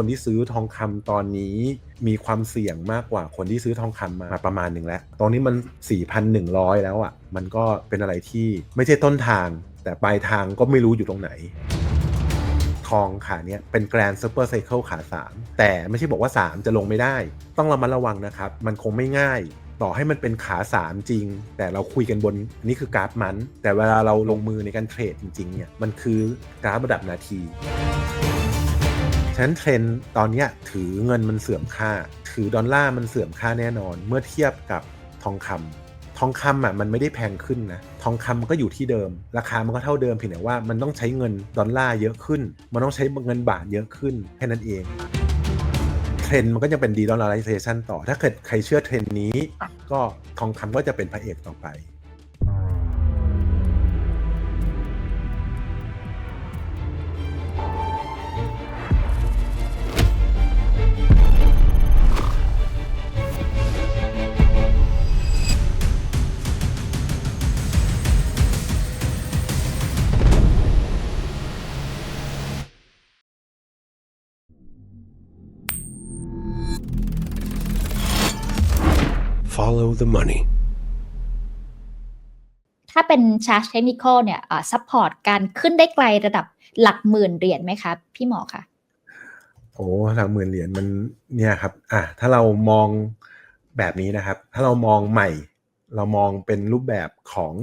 คนที่ซื้อทองคำตอนนี้มีความเสี่ยงมากกว่าคนที่ซื้อทองคำมาประมาณหนึ่งแล้ว ตอนนี้มัน 4,100 แล้วอะ่ะ มันก็เป็นอะไรที่ไม่ใช่ต้นทาง แต่ปลายทางก็ไม่รู้อยู่ตรงไหน ทองขาเนี้ยเป็นแกรนด์ซูเปอร์ไซเคิลขา 3 แต่ไม่ใช่บอกว่า 3 จะลงไม่ได้ ต้องระมัดระวังนะครับ มันคงไม่ง่ายต่อให้มันเป็นขา3จริง แต่เราคุยกันบนนี่คือกราฟมัน แต่เวลาเราลงมือในการเทรดจริงๆเนี่ยมันคือกราฟระดับนาที ฉะนั้นเทรนด์ตอนนี้ถือเงินมันเสื่อมค่า ถือดอลลาร์มันเสื่อมค่าแน่นอน เมื่อเทียบกับทองคำทองคำอะมันไม่ได้แพงขึ้นนะ ทองคำมันก็อยู่ที่เดิม ราคามันก็เท่าเดิมเพียงแต่ว่ามันต้องใช้เงินดอลลาร์เยอะขึ้น มันต้องใช้เงินบาทเยอะขึ้นแค่นั้นเองเทรนด์มันก็ยังเป็นดีดอลลาร์ไเซชันต่อ ถ้าเกิดใครเชื่อเทรนด์นี้ ก็ทองคำก็จะเป็นพระเอกต่อไป Follow the money. ถ้าเป็นชาร์จเทคนิคเนี่ยซัพพอร์ตการขึ้นได้ไกลระดับหลักหมื่นเหรียญไหมคะพี่หมอคะโอ้หลักหมื่นเหรียญมันเนี่ยครับอะถ้าเรามองแบบนี้นะครับ ถ้าเรามองใหม่ เรามองเป็นรูปแบบของ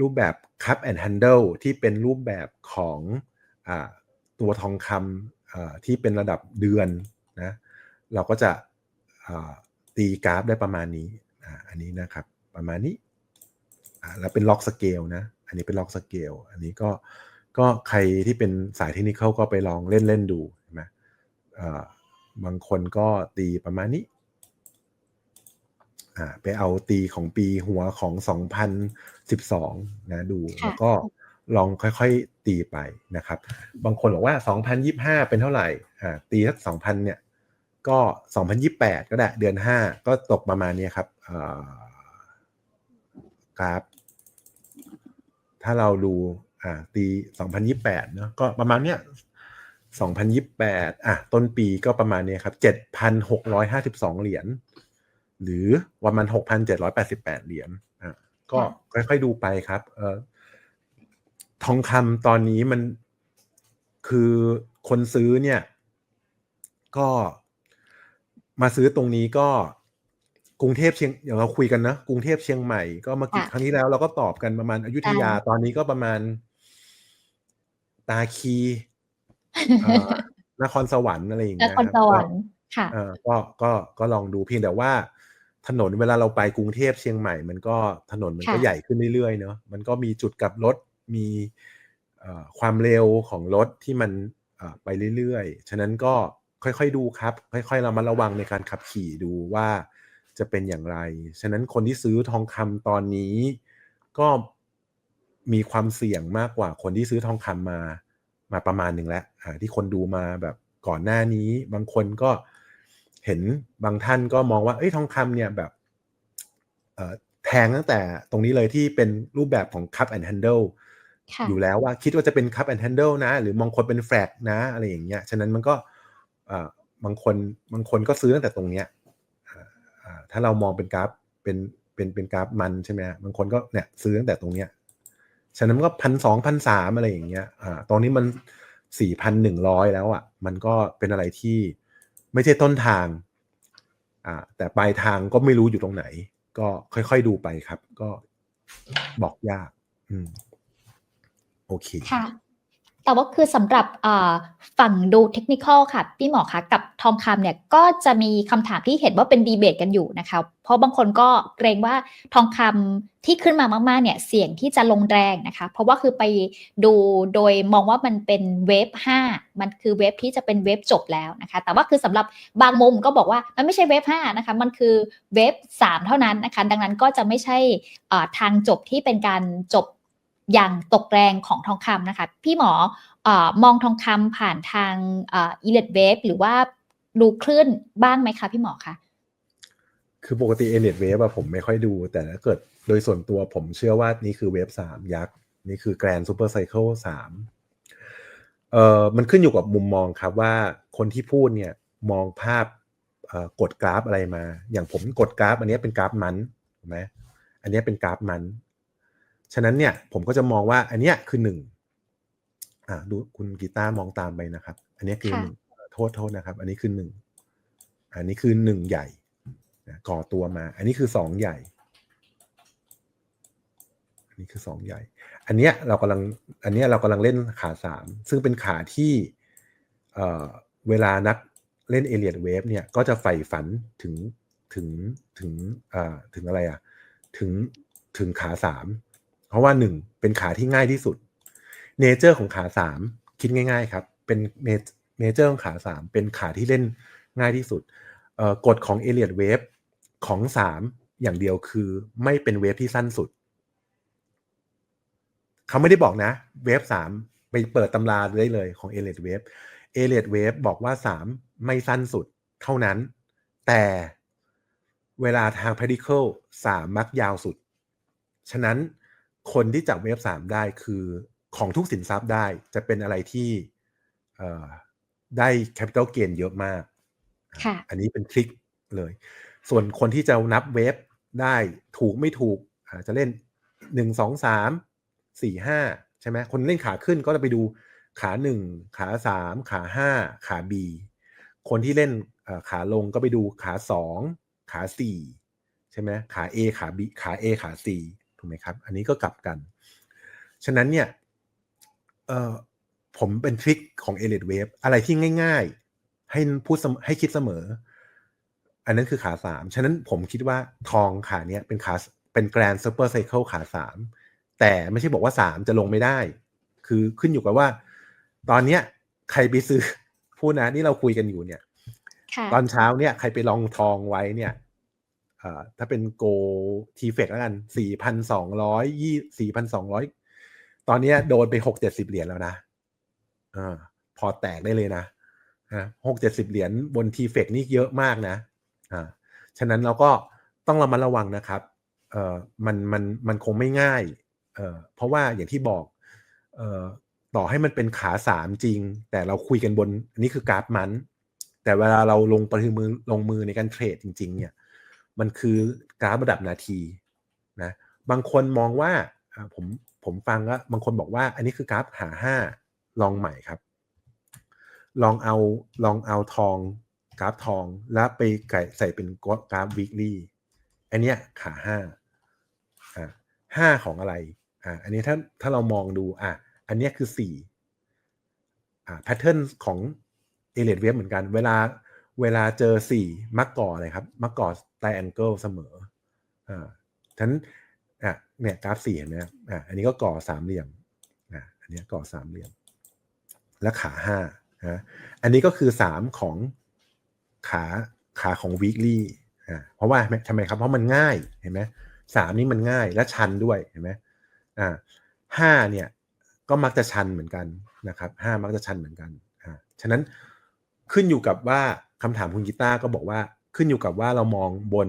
รูปแบบ cup and handle ที่เป็นรูปแบบของอ่าตัวทองคำอ่าที่เป็นระดับเดือนนะเราก็จะอ่า ตีกราฟได้ประมาณนี้อ่าอันนี้นะครับประมาณนี้อ่าแล้วเป็นล็อกสเกลนะอันนี้เป็นล็อกสเกลอันนี้ก็ก็ใครที่เป็นสายเทคนิคก็ไปลองเล่นเล่นดูใช่ไหมบางคนก็ตีประมาณนี้ไปเอาตีของปีหัวของ 2012 นะดูแล้วก็ลองค่อยๆตีไปนะครับ บางคนบอกว่า 2025 เป็นเท่าไหร่ตีสัก2,000เนี่ย ก็ 2028 ก็ได้เดือน 5 ก็ตกประมาณนี้ครับกราฟถ้าเราดูอ่าตี 2028 เนาะก็ประมาณเนี้ย2028 อะ ต้นปีก็ประมาณนี้ครับ 7,652 เหรียญหรือประมาณ6,788 เหรียญอะก็ค่อยๆดูไปครับ เอ่อทองคำตอนนี้มันคือคนซื้อเนี่ย ก็ มาซื้อตรงนี้ก็กรุงเทพเชียงอย่างเราคุยกันนะกรุงเทพเชียงใหม่ก็เมื่อกี้ครั้งที่แล้วเราก็ตอบกันประมาณอยุธยาตอนนี้ก็ประมาณ ตาคีนครสวรรค์อะไรอย่างนเงี้ยครสวรรค์ค่ะเออก็ก็ก็ลองดูเพียงแต่ว่าถนนเวลาเราไปกรุงเทพเชียงใหม่ มันก็ถนนมันก็ค่ะใหญ่ขึ้นเรื่อยๆเนาะมันก็มีจุดกลับรถมีเอ่อความเร็วของรถที่มันเอ่อไปเรื่อยๆ ฉะนั้นก็ ค่อยๆดูครับ ค่อยๆเรามาระวังในการขับขี่ดูว่าจะเป็นอย่างไร ฉะนั้นคนที่ซื้อทองคำตอนนี้ก็มีความเสี่ยงมากกว่าคนที่ซื้อทองคำมามาประมาณหนึ่งแล้วอ่าที่คนดูมาแบบก่อนหน้านี้ บางคนก็เห็นบางท่านก็มองว่าเอ้ยทองคำเนี่ยแบบเอ่อแทงตั้งแต่ตรงนี้เลยที่เป็นรูปแบบของ cup and handle ค่ะอยู่แล้วว่าคิดว่าจะเป็น cup and handle นะ หรือบางคนเป็นแฟลกนะ อะไรอย่างเงี้ย ฉะนั้นมันก็เอ่อ บางคนบางคนก็ซื้อตั้งแต่ตรงเนี้ยถ้าเรามองเป็นกราฟเป็นเป็นเป็นกราฟมันใช่ไหมบางคนก็เนี่ยซื้อตั้งแต่ตรงเนี้ยฉะนั้นก็พันสองพันสามอะไรอย่างเงี้ยอ่าตรงนี้มันสี่พันหนึ่งร้อยแล้วอะ มันก็เป็นอะไรที่ไม่ใช่ต้นทางอ่าแต่ปลายทางก็ไม่รู้อยู่ตรงไหน ก็ค่อยๆดูไปครับ ก็บอกยาก อืม โอเคค่ะ แต่ว่าคือสำหรับฝั่งดูเทคนิคอลค่ะ พี่หมอคะกับทองคำเนี่ยก็จะมีคำถามที่เห็นว่าเป็นดีเบตกันอยู่นะคะเพราะบางคนก็เกรงว่าทองคำที่ขึ้นมามากๆเนี่ยเสี่ยงที่จะลงแรงนะคะ เพราะว่าคือไปดูโดยมองว่ามันเป็นเวฟ5 มันคือเวฟที่จะเป็นเวฟจบแล้วนะคะ แต่ว่าคือสำหรับบางมุมก็บอกว่ามันไม่ใช่เวฟ5นะคะมันคือเวฟ3 เท่านั้นนะคะ ดังนั้นก็จะไม่ใช่ทางจบที่เป็นการจบ อย่างตกแรงของทองคำนะคะ พี่หมออมองทองคำผ่านทางอิเล็ดเวฟหรือว่าดูคลื่นบ้างไหมคะพี่หมอคะคือปกติเอเ t ดเวฟอะผมไม่ค่อยดู แต่ถ้าเกิดโดยส่วนตัวผมเชื่อว่านี่คือเวฟสามยักษ์ นี่คือแกรนซูเปอร์ไซเคิลสามเออมันขึ้นอยู่กับมุมมองครับว่าคนที่พูดเนี่ยมองภาพกดกราฟอะไรมา อย่างผมกดกราฟ อันนี้เป็นกราฟมันถูกไหมอันนี้เป็นกราฟมัน ฉะนั้นเนี่ยผมก็จะมองว่าอันเนี้ยคือหนึ่งอ่าดูคุณกีตาร์มองตามไปนะครับ อันนี้คือค่ะหนึ่งโทษโทษนะครับ อันนี้คือหนึ่งอันนี้คือหนึ่งใหญ่นะก่อตัวมา อันนี้คือสองใหญ่ อันนี้คือสองใหญ่ อันเนี้ยเรากำลัง อันเนี้ยเรากำลังเล่นขาสามซึ่งเป็นขาที่เอ่อเวลานักเล่นเอเลียดเวฟเนี่ยก็จะใฝ่ฝันถึงถึงถึงเอ่อถึงอะไรอะ ถึงถึงขาสาม เพราะว่าหนึ่งเป็นขาที่ง่ายที่สุดเนเจอร์ของขาสามคิดง่าย ๆ ครับ เป็นเนเจอร์ของขาสามเป็นขาที่เล่นง่ายที่สุดกฎของเอเลียดเวฟของสามอย่างเดียวคือไม่เป็นเวฟที่สั้นสุด เขาไม่ได้บอกนะ เวฟสามไปเปิดตำราได้เลยของเอเลดเวฟเอเลดเวฟบอกว่าสามไม่สั้นสุดเท่านั้น แต่เวลาทาง practical สามมักยาวสุด ฉะนั้น คนที่จับเวฟสามได้คือของทุกสินทรัพย์ได้จะเป็นอะไรที่เอ่อได้ capital gain เยอะมากค่ะอันนี้เป็นทริคเลย ส่วนคนที่จะนับเวฟได้ถูกไม่ถูกอาจจะเล่นหนึ่งสองสามสี่ห้าใช่ไหมคนเล่นขาขึ้นก็จะไปดูขาหนึ่งขาสามขาห้าขาบีคนที่เล่นเอ่อขาลงก็ไปดูขาสองขาสี่ใช่ไหมขา A ขา B ขา A ขา C ถูกไหมครับ อันนี้ก็กลับกัน ฉะนั้นเนี่ยเอ่อผมเป็นทริคของ e l i t e Wave อะไรที่ง่ายๆ ให้พูดเสมอให้คิดเสมอ อันนั้นคือขาสามฉะนั้นผมคิดว่าทองขาเนี้ยเป็นขาเป็นแกรนซูเปอร์ไซเคิลขาสามแต่ไม่ใช่บอกว่าสามจะลงไม่ได้ คือขึ้นอยู่กับว่า ตอนเนี้ยใครไปซื้อพูดนะนี่เราคุยกันอยู่เนี่ยค่ะตอนเช้าเนี่ยใครไปลองทองไว้เนี่ยเอ่อ ถ้าเป็นโกทีเฟกแล้วกันสี่พันสองร้อยยี่สี่พันสองร้อยตอนนี้โดนไปหกเจ็ดสิบเหรียญแล้วนะอ่าพอแตกได้เลยนะหกเจ็ดสิบเหรียญบนทีเฟกนี่เยอะมากนะอ่าฉะนั้นเราก็ต้องระมัดระวังนะครับเอ่อมันมันมันคงไม่ง่ายเอ่อเพราะว่าอย่างที่บอกเอ่อต่อให้มันเป็นขาสามจริง แต่เราคุยกันบนอันนี้คือกราฟมัน แต่เวลาเราลงประมือลงมือในการเทรดจริง ๆ เนี่ย มันคือกราฟระดับนาทีนะบางคนมองว่าผมผมฟังว่าบางคนบอกว่า อันนี้คือกราฟหาห้าลองใหม่ครับ ลองเอาลองเอาทองกราฟทองแล้วไปไก่ใส่เป็นกราฟ weekly อันเนี้ยขาห้าอ่าห้าของอะไรอ่าอันนี้ถ้าถ้าเรามองดูอะอันเนี้ยคือสี่อ่าแพทเทิร์นของเอเลดเวฟเหมือนกัน เวลา เวลาเจอสี่มักก่ออะไรครับ มักก่อไตแองเกิลเสมออ่าฉันอะเนี่ยกราฟสี่เห็นไหมอ่าอันนี้ก็ก่อสามเหลี่ยมอ่าอันนี้ก่อสามเหลี่ยม และขาห้านะอันนี้ก็คือสามของขาขาของ weekly อ่าเพราะว่าทำไมครับ เพราะมันง่ายเห็นไหมสามนี่มันง่ายและชันด้วยเห็นไหมอ่าห้าเนี่ยก็มักจะชันเหมือนกันนะครับห้ามักจะชันเหมือนกันอ่าฉะนั้นขึ้นอยู่กับว่า คำถามคุณกีตาร์ก็บอกว่าขึ้นอยู่กับว่าเรามองบน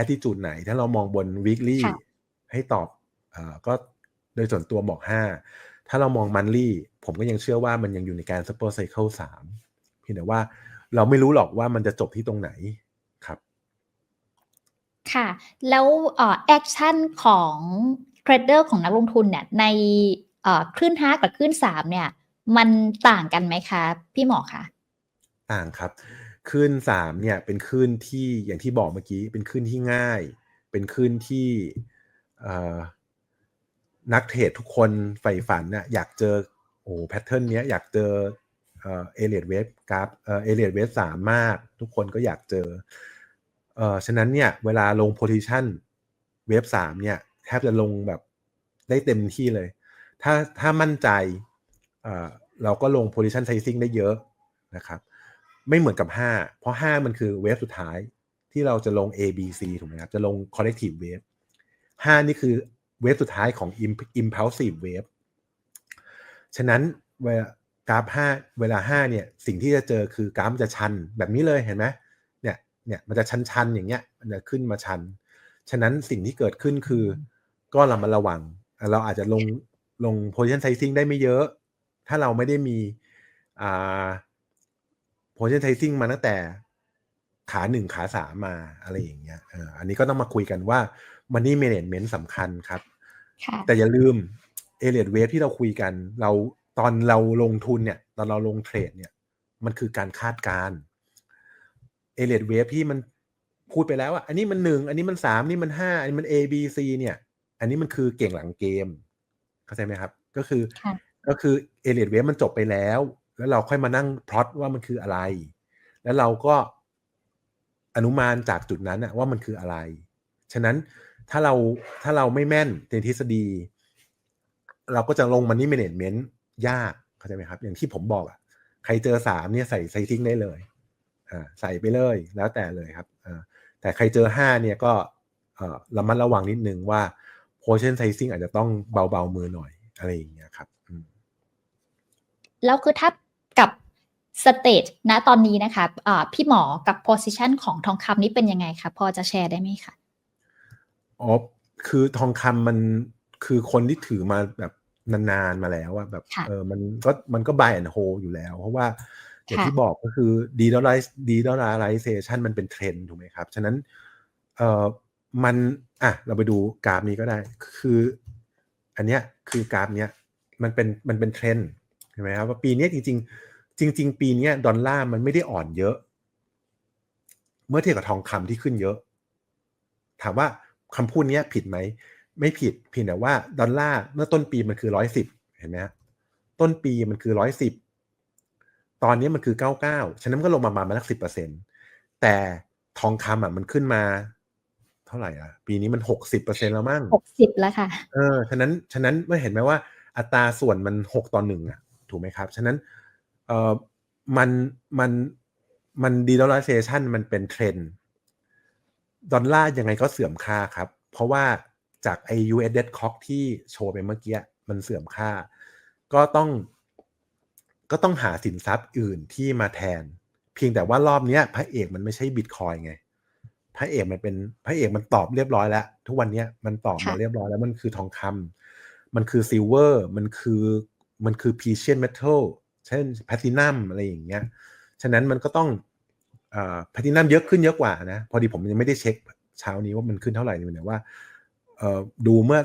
attitude ไหน ถ้าเรามองบน weekly ค่ะให้ตอบเอ่อก็โดยส่วนตัวบอกห้าถ้าเรามองมันลี่ผมก็ยังเชื่อว่ามันยังอยู่ในการ super cycle สามเพียงแต่ว่าเราไม่รู้หรอกว่ามันจะจบที่ตรงไหนครับ ค่ะ แล้วแอคชั่นของเทรดเดอร์ของนักลงทุนเนี่ย ในเอ่อคลื่นห้ากับคลื่นสามเนี่ย มันต่างกันไหมคะ พี่หมอคะ ต่างครับคลื่นสามเนี่ยเป็นคลื่นที่อย่างที่บอกเมื่อกี้ เป็นคลื่นที่ง่าย เป็นคลื่นที่นักเทรดทุกคนใฝ่ฝันน่ะอยากเจอโอ้แพทเทิร์นเนี้ยอยากเจอเอเลียดเวฟกราฟเอเลียดเวฟสามมาก ทุกคนก็อยากเจอเออฉะนั้นเนี่ยเวลาลงโพซิชันเวฟสามเนี่ยแทบจะลงแบบได้เต็มที่เลย ถ้าถ้ามั่นใจเออเราก็ลง position sizing ได้เยอะนะครับ ไม่เหมือนกับ 5 เพราะ 5 มันคือเวฟสุดท้ายที่เราจะลง A B C ถูกไหมครับ จะลง collective wave 5 นี่คือเวฟสุดท้ายของ impulsive wave ฉะนั้นเวลากราฟ 5 เวลา 5 เนี่ย สิ่งที่จะเจอคือกราฟมันจะชันแบบนี้เลยเห็นไหมเนี่ยเนี่ยมันจะชันๆอย่างเงี้ยมันจะขึ้นมาชัน ฉะนั้นสิ่งที่เกิดขึ้นคือ ก็เรามาระวัง เราอาจจะลงลง position sizing ได้ไม่เยอะ ถ้าเราไม่ได้มีอ่า position sizing มาตั้งแต่ขาหนึ่งขาสามมาอะไรอย่างเงี้ยเอออันนี้ก็ต้องมาคุยกันว่า money management สำคัญครับค่ะแต่อย่าลืมเอเลียดเวฟที่เราคุยกัน เราตอนเราลงทุนเนี่ย ตอนเราลงเทรดเนี่ย มันคือการคาดการเอเลียดเวฟที่มันพูดไปแล้วอะอันนี้มันหนึ่งอันนี้มันสามนี่มันห้าอันนี้มัน A B C เนี่ย อันนี้มันคือเก่งหลังเกม เข้าใจไหมครับ ก็คือค่ะก็คือเอเลียดเวฟมันจบไปแล้ว แล้วเราค่อยมานั่งพลอตว่ามันคืออะไร แล้วเราก็อนุมานจากจุดนั้นอะว่ามันคืออะไร ฉะนั้นถ้าเราถ้าเราไม่แม่นในทฤษฎี เราก็จะลงมันนี่เมเนจเมนต์ยากเข้าใจไหมครับ อย่างที่ผมบอกอะใครเจอสามเนี่ยใส่ใส่ทิ้งได้เลยอ่าใส่ไปเลยแล้วแต่เลยครับอ่าแต่ใครเจอห้าเนี่ยก็เออระมัดระวังนิดนึงว่า portion sizing อาจจะต้องเบาๆมือหน่อยอะไรอย่างเงี้ยครับอืมแล้วคือถ้า กับสเตจณตอนนี้นะคะอ่าพี่หมอกับ position ของทองคำนี้เป็นยังไงคะพอจะแชร์ได้ไหมคะอ๋อคือทองคำมันคือคนที่ถือมาแบบนานๆมาแล้วอะแบบค่ะเออมันก็มันก็ buy and hold อยู่แล้ว เพราะว่าอย่างค่ะที่บอกก็คือ de-dollarize de-dollarization มันเป็นเทรนด์ถูกไหมครับ ฉะนั้นเออมันอะเราไปดูกราฟนี้ก็ได้ คือ อันเนี้ยคือกราฟเนี้ยมันเป็นมันเป็นเทรน ด์ใช่ไหมครับว่าปีเนี้ยจริง ๆ จริง ๆ ปีเนี้ยดอลลาร์มันไม่ได้อ่อนเยอะ เมื่อเทียบกับทองคำที่ขึ้นเยอะ ถามว่าคำพูดเนี้ยผิดไหม ไม่ผิดเพียงแต่ว่าดอลลาร์เมื่อต้นปีมันคือร้อยสิบเห็นไหมฮะต้นปีมันคือร้อยสิบตอนนี้มันคือเก้าเก้าฉะนั้นมันก็ลงมาประมาณสักสิบเปอร์เซ็นตแต่ทองคำอะมันขึ้นมา เท่าไหร่อะ ปีนี้มันหกสิบเปอร์เซ็นแล้วมั้งหกสิบแล้วค่ะ เออ ฉะนั้น ฉะนั้นไม่เห็นไหมว่า อัตราส่วนมันหกต่อหนึ่งอะ ถูกไหมครับ ฉะนั้นเออมันมันมันดีดอลลาร์เซชันมันเป็นเทรนด์ดอลลาร์ยังไงก็เสื่อมค่าครับ เพราะว่าจากไอ US dead cock ที่โชว์ไปเมื่อกี้มันเสื่อมค่า ก็ต้อง ก็ต้องหาสินทรัพย์อื่นที่มาแทน เพียงแต่ว่ารอบนี้พระเอกมันไม่ใช่บิตคอยไงพระเอกมันเป็นพระเอกมันตอบเรียบร้อยแล้ว ทุกวันนี้มันตอบมาเรียบร้อยแล้วมันคือทองคำมันคือซิลเวอร์ มันคือ มันคือพีเชียนเมทัลเช่นแพทินัมอะไรอย่างเงี้ย ฉะนั้นมันก็ต้องอ่าแพทินัมเยอะขึ้นเยอะกว่านะ พอดีผมยังไม่ได้เช็คเช้านี้ว่ามันขึ้นเท่าไหร่นี่แต่ว่าเอ่อดูเมื่อ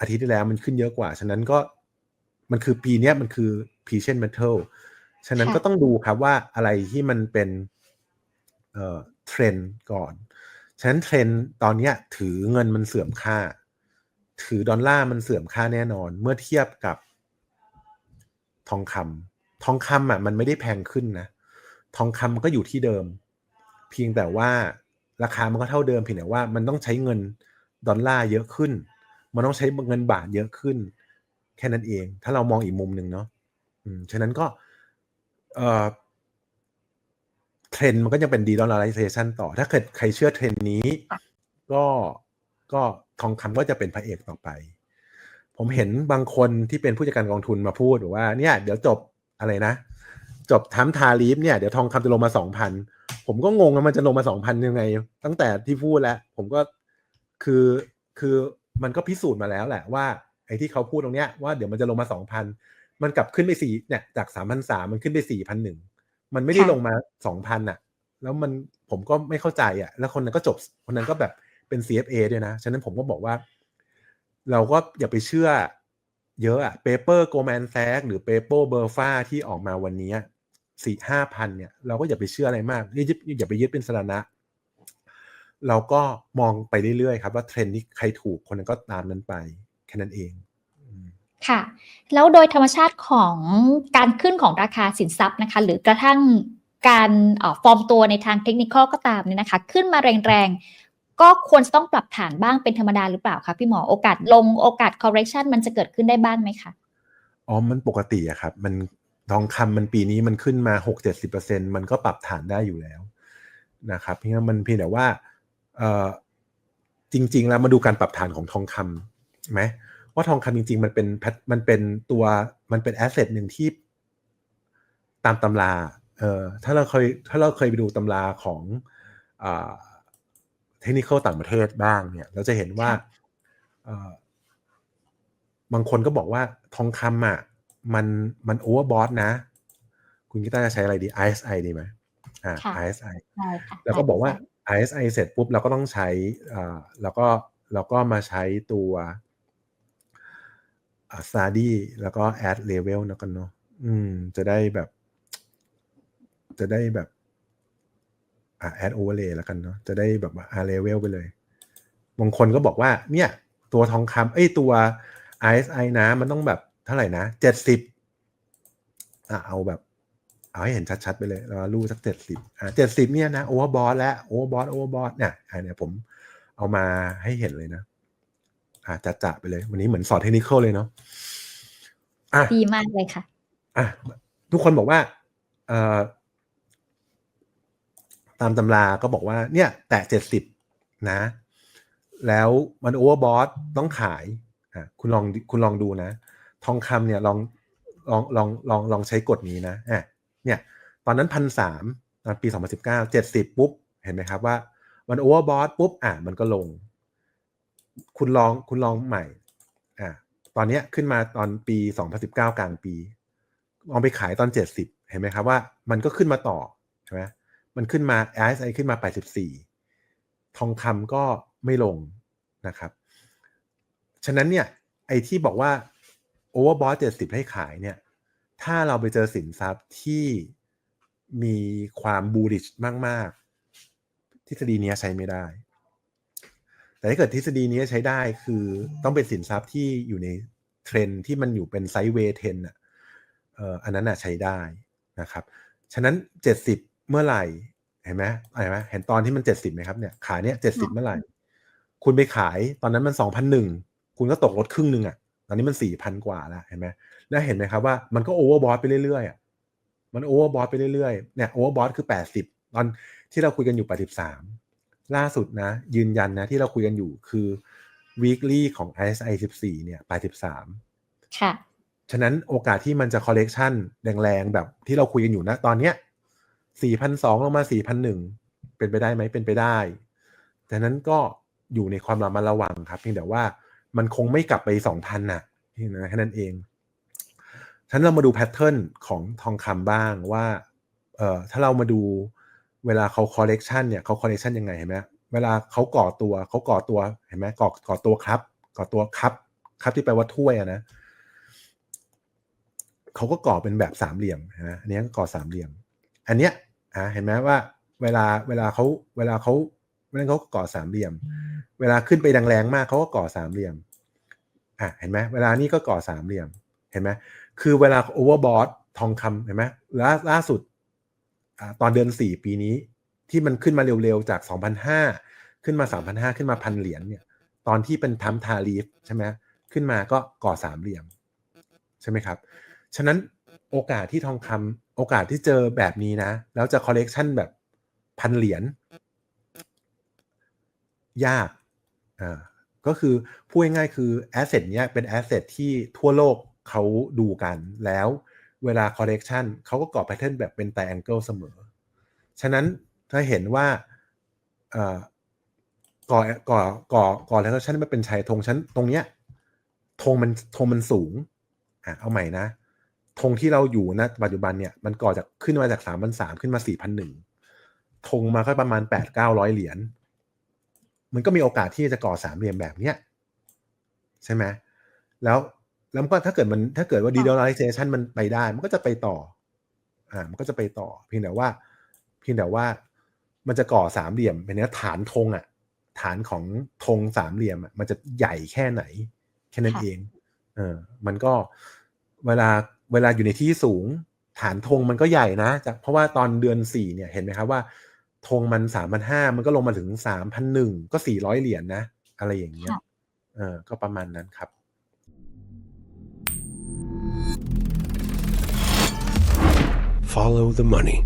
อาทิตย์ที่แล้วมันขึ้นเยอะกว่า ฉะนั้นก็มันคือปีเนี้ยมันคือพีเชียนเมทัลฉะนั้นค่ะก็ต้องดูครับว่าอะไรที่มันเป็นเอ่อเทรนด์ก่อน ฉะนั้นเทรนด์ตอนเนี้ยถือเงินมันเสื่อมค่า ถือดอลลาร์มันเสื่อมค่าแน่นอน เมื่อเทียบกับ ทองคำทองคำอะมันไม่ได้แพงขึ้นนะ ทองคำมันก็อยู่ที่เดิม เพียงแต่ว่าราคามันก็เท่าเดิมเพียงแต่ว่ามันต้องใช้เงินดอลลาร์เยอะขึ้น มันต้องใช้เงินบาทเยอะขึ้น แค่นั้นเอง ถ้าเรามองอีกมุมหนึ่งเนาะอืมฉะนั้นก็เอ่อเทรนด์มันก็ยังเป็นดีดอลลาร์ไ z เ t ชันต่อ ถ้าเกิดใครเชื่อเทรนด์นี้ ก็ก็ทองคำก็จะเป็นพระเอกต่อไป ผมเห็นบางคนที่เป็นผู้จัดการกองทุนมาพูดบอว่าเนี่ยเดี๋ยวจบอะไรนะ จบทั้มทาลีฟเนี่ยเดี๋ยวทองคำจะลงมาสองพันผมก็งงว่ามันจะลงมาสองพันยังไง ตั้งแต่ที่พูดแล้ว ผมก็คือคือมันก็พิสูจน์มาแล้วแหละว่าไอ้ที่เขาพูดตรงเนี้ยว่าเดี๋ยวมันจะลงมาสองพันมันกลับขึ้นไปสี่เนี่ยจากสามพันสามมันขึ้นไปสี่พันหนึ่งมันไม่ได้ลงมาสองพันอะ แล้วมันผมก็ไม่เข้าใจอะ แล้วคนนั้นก็จบคนนั้นก็แบบเป็น CFA ด้วยนะ ฉะนั้นผมก็บอกว่า เราก็อย่าไปเชื่อเยอะอะเปเปอร์โกลแมนแซกหรือเปเปอร์เบอร์ฟาที่ออกมาวันนี้สี่ห้าพันเนี่ย เราก็อย่าไปเชื่ออะไรมากอย่ายึดอย่าไปยึดเป็นสถานะเราก็มองไปเรื่อยๆครับว่าเทรนด์นี้ใครถูกคนนั้นก็ตามนั้นไปแค่นั้นเองค่ะ แล้วโดยธรรมชาติของการขึ้นของราคาสินทรัพย์นะคะ หรือกระทั่งการออฟอร์มตัวในทางเทคนิคก็ตามเนี่ยนะคะ ขึ้นมาแรงๆ ก็ควรจะต้องปรับฐานบ้างเป็นธรรมดาหรือเปล่าคะพี่หมอโอกาสลงโอกาส correction มันจะเกิดขึ้นได้บ้างไหมคะอ๋อมันปกติอะครับ มันทองคำมันปีนี้มันขึ้นมาหกเจ็ดสิบเปอร์เซ็นมันก็ปรับฐานได้อยู่แล้วนะครับเพียงมันเพียงแต่ว่าเออจริง ๆ แล้วมาดูการปรับฐานของทองคำไหมว่าทองคำจริง ๆ มันเป็นแพทมันเป็นตัวมันเป็นแอสเซทหนึ่งที่ตามตำราเอ่อถ้าเราเคยถ้าเราเคยไปดูตำราของอ่า เทคนิคต่างประเทศบ้างเนี่ย เราจะเห็นว่าค่ะเอ่อบางคนก็บอกว่าทองคำอะมันมันโอเวอร์บอทนะ คุณกีตาร์จะใช้อะไรดี ISI ดีไหมอ่าค่ะ ISI ใช่ค่ะแล้วก็บอกว่า ISI เสร็จปุ๊บเราก็ต้องใช้อ่าแล้วก็เราก็มาใช้ตัวอ่า study แล้วก็ add level นะกันเนาะอืม จะได้แบบ จะได้แบบ อ่า add overlay แล้วกันเนาะจะได้แบบว่า R level ไปเลยบางคนก็บอกว่าเนี่ย ตัวทองคำเอ้ยตัว RSI นะ มันต้องแบบเท่าไหร่นะเจ็ดสิบอะเอาแบบ เอาให้เห็นชัดๆไปเลยแล้วรูสักเจ็ดสิบอ่าเจ็ดสิบเนี่ยนะโอเวอร์บอทแล้วโอเวอร์บอทโอเวอร์บอทเนี่ยอันเนี้ยผมเอามาให้เห็นเลยนะอ่าจัดจะไปเลย วันนี้เหมือนสอนเทคนิคเลยเนาะอะดีมากเลยค่ะอะทุกคนบอกว่า เอ่อ ตามตำราก็บอกว่าเนี่ย แตะเจ็ดสิบนะ แล้วมันโอเวอร์บอทต้องขายอะคุณลองคุณลองดูนะ ทองคำเนี่ยลองลองลองลองลองใช้กฎนี้นะอะเนี่ย ตอนนั้นพันสามตอนปีสองพันสิบเก้าเจ็ดสิบปุ๊บ เห็นไหมครับว่ามันโอเวอร์บอทปุ๊บอะมันก็ลง คุณลองคุณลองใหม่อะตอนเนี้ยขึ้นมาตอนปีสองพันสิบเก้ากลางปีลองไปขายตอนเจ็ดสิบเห็นไหมครับว่า มันก็ขึ้นมาต่อใช่ไหม มันขึ้นมา RSI ขึ้นมาแปสิบสี่ทองคำก็ไม่ลงนะครับ ฉะนั้นเนี่ย ไอ้ที่บอกว่า overbought เจ็ดสิบให้ขายเนี่ย ถ้าเราไปเจอสินทรัพย์ที่มีความ bullish มาก ๆ ทฤษฎีเนี้ยใช้ไม่ได้ แต่ถ้าเกิดทฤษฎีนี้ใช้ได้คือต้องเป็นสินทรัพย์ที่อยู่ในเทรนที่มันอยู่เป็นไซด์เวย์เทรนอะอันนั้นอะใช้ได้นะครับ ฉะนั้น 70 เมื่อไหร่เห็นไหมเห็นไหมเห็นตอนที่มัน70ไหมครับเนี่ยขายเนี่ย70เมื่อไหร่ คุณไปขายตอนนั้นมัน2,001คุณก็ตกลดครึ่งหนึ่งอะ ตอนนี้มัน4,000กว่าแล้วเห็นไหมแล้วเห็นไหมครับว่ามันก็โอเวอร์บอทไปเรื่อยๆอะมันโอเวอร์บอทไปเรื่อยๆเนี่ยโอเวอร์บอทคือ80ตอนที่เราคุยกันอยู่83ล่าสุดนะ ยืนยันนะที่เราคุยกันอยู่คือ weekly ของ RSI 14 เนี่ย83ค่ะ ฉะนั้นโอกาสที่มันจะ collection แรงๆ แบบที่เราคุยกันอยู่นะตอนเนี้ย 4,200ลงมา4,001เป็นไปได้ไหมเป็นไปได้แต่นั้นก็อยู่ในความระมัดระวังครับ เพียงแต่ว่ามันคงไม่กลับไป2,000น่ะแค่นั้นเองฉันเรามาดูแพทเทิร์นของทองคำบ้างว่าเอ่อถ้าเรามาดูเวลาเขา collection เนี่ยเขา collection ยังไงเห็นไหมเวลาเขาก่อตัวเขาก่อตัวเห็นไหมก่อก่อตัวครับ ก่อตัวครับครับที่แปลว่าถ้วยนะเขาก็ก่อเป็นแบบสามเหลี่ยมนะอันนี้ก็ก่อสามเหลี่ยม อันเนี้ยอ่าเห็นไหมว่าเวลาเวลาเขาเวลาเขาเวลาเขาก่อสามเหลี่ยม เวลาขึ้นไปแรงๆมากเขาก็ก่อสามเหลี่ยมอะเห็นไหมเวลานี้ก็ก่อสามเหลี่ยมเห็นไหมคือเวลาโอเวอร์บอททองคำเห็นไหมล่าล่าสุดอ่าตอนเดือนสี่ปีนี้ที่มันขึ้นมาเร็วๆจากสองพันห้าขึ้นมาสามพันห้าขึ้นมาพันเหรียญเนี่ยตอนที่เป็นทัมทารีฟใช่ไหมขึ้นมาก็ก่อสามเหลี่ยม ใช่ไหมครับ ฉะนั้น โอกาสที่ทองคำโอกาสที่เจอแบบนี้นะ แล้วจะคอลเลกชันแบบพันเหรียญยากอ่าก็คือพูดง่ายๆคือแอสเซทเนี้ยเป็นแอสเซทที่ทั่วโลกเขาดูกันแล้วเวลาคอลเลกชันเขาก็ก่อแพทเทิร์นแบบเป็นไตแองเกิลเสมอ ฉะนั้นถ้าเห็นว่าอ่อก่อก่อก่อก่อแล้วชั้นมันเป็นชายธงชั้นตรงเนี้ยธงมันธงมันสูงอะเอาใหม่นะ ธงที่เราอยู่นะปัจจุบันเนี่ยมันก่อจากขึ้นมาจากสามพันสามขึ้นมาสี่พันหนึ่งธงมาก็ประมาณแปดเก้าร้อยเหรียญมันก็มีโอกาสที่จะก่อสามเหลี่ยมแบบเนี้ยใช่ไหมแล้วแล้วก็ถ้าเกิดมันถ้าเกิดว่า de-dollarization มันไปได้ มันก็จะไปต่อ อ่า มันก็จะไปต่อ เพียงแต่ว่า เพียงแต่ว่ามันจะก่อสามเหลี่ยมเป็นเนี้ยฐานธงอะ ฐานของธงสามเหลี่ยมอะมันจะใหญ่แค่ไหน แค่นั้นค่ะเอง เออ มันก็เวลา เวลาอยู่ในที่สูงฐานธงมันก็ใหญ่นะจากเพราะว่าตอนเดือนสี่เนี่ยเห็นไหมครับว่าธงมันสามพันห้ามันก็ลงมาถึงสามพันหนึ่งก็สี่ร้อยเหรียญนะอะไรอย่างเงี้ยค่ะเออก็ประมาณนั้นครับ Follow the money.